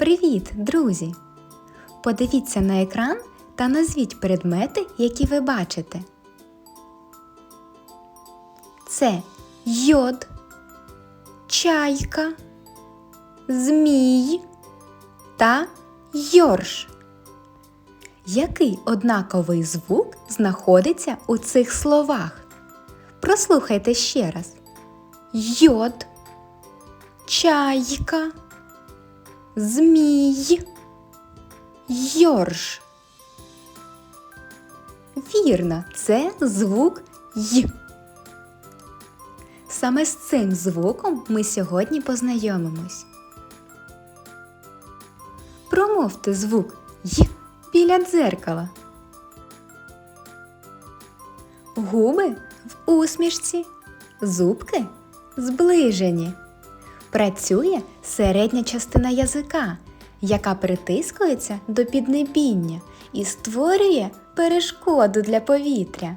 Привіт, друзі! Подивіться на екран та назвіть предмети, які ви бачите. Це йод, чайка, змій та йорш. Який однаковий звук знаходиться у цих словах? Прослухайте ще раз. Йод, чайка, змій, йорш. Вірно, це звук Й. Саме з цим звуком ми сьогодні познайомимось. Промовте звук Й біля дзеркала. Губи в усмішці, зубки зближені. Працює середня частина язика, яка притискується до піднебіння і створює перешкоду для повітря.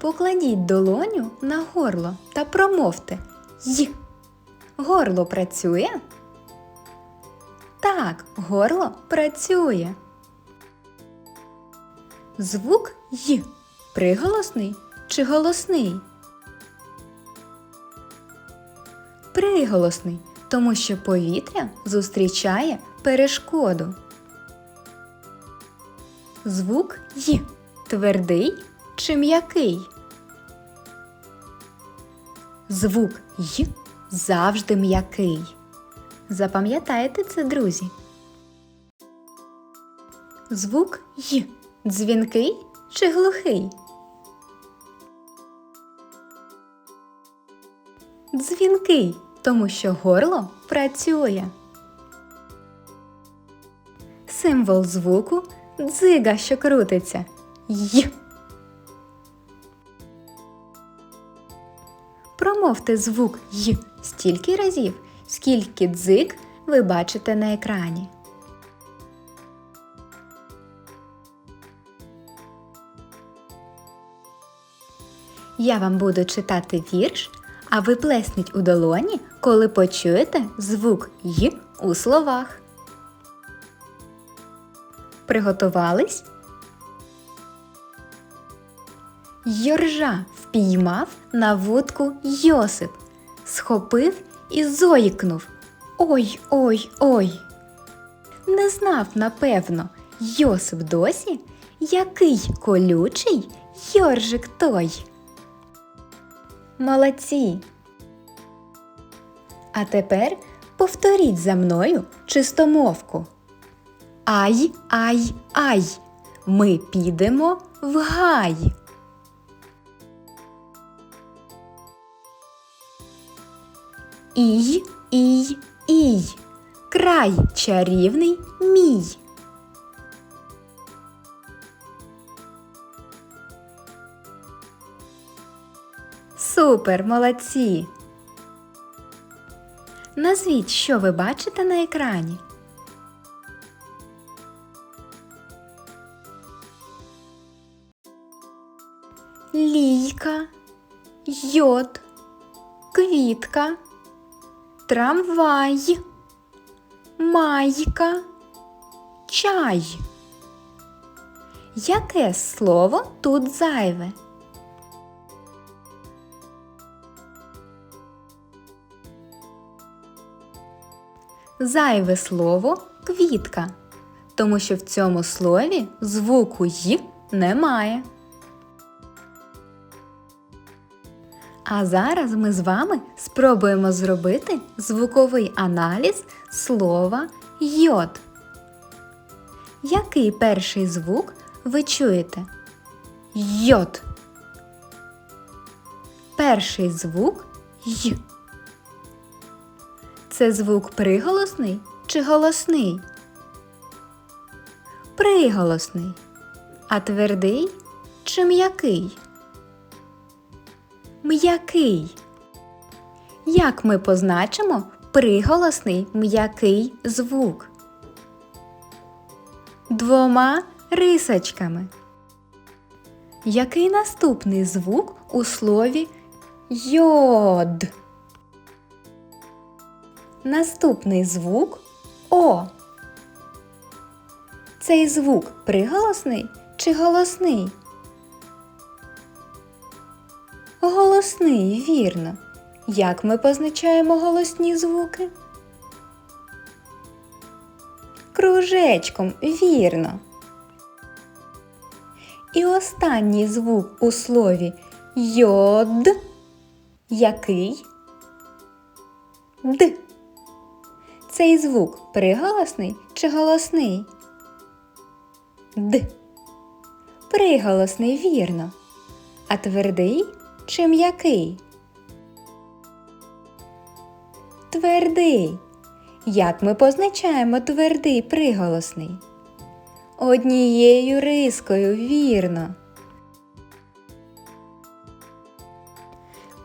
Покладіть долоню на горло та промовте Й. Горло працює? Так, горло працює. Звук Й приголосний чи голосний? Приголосний, тому що повітря зустрічає перешкоду. Звук Й твердий чи м'який? Звук Й завжди м'який. Запам'ятайте це, друзі. Звук Й дзвінкий чи глухий? Дзвінкий, тому що горло працює. Символ звуку дзига, що крутиться. Й. Промовте звук Й стільки разів, скільки дзиг ви бачите на екрані. Я вам буду читати вірш, а ви плесніть у долоні, коли почуєте звук Й у словах. Приготувались? Йоржа впіймав на вудку Йосип, схопив і зойкнув. Ой ой ой. Не знав, напевно, Йосип досі, який колючий йоржик той. Молодці. А тепер повторіть за мною чистомовку. Ай, ай, ай. Ми підемо в гай. Ій, ій, ій. Край чарівний мій. Супер, молодці! Назвіть, що ви бачите на екрані. Лійка, йод, квітка, трамвай, майка, чай. Яке слово тут зайве? Зайве слово квітка, тому що в цьому слові звуку й немає. А зараз ми з вами спробуємо зробити звуковий аналіз слова йод. Який перший звук ви чуєте? Йод. Перший звук й. Це звук приголосний чи голосний? Приголосний. А твердий чи м'який? М'який. Як ми позначимо приголосний м'який звук? Двома рисочками. Який наступний звук у слові йод? Наступний звук О. Цей звук приголосний чи голосний? Голосний, вірно. Як ми позначаємо голосні звуки? Кружечком, вірно. І останній звук у слові йод. Який? Д. Цей звук приголосний чи голосний? Д. Приголосний, вірно. А твердий чи м'який? Твердий. Як ми позначаємо твердий приголосний? Однією рискою, вірно.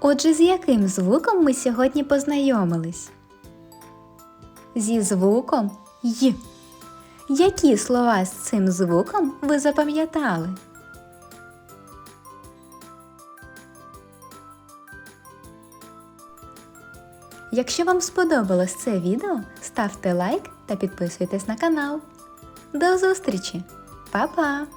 Отже, з яким звуком ми сьогодні познайомились? Зі звуком Й. Які слова з цим звуком ви запам'ятали? Якщо вам сподобалось це відео, ставте лайк та підписуйтесь на канал. До зустрічі! Па-па!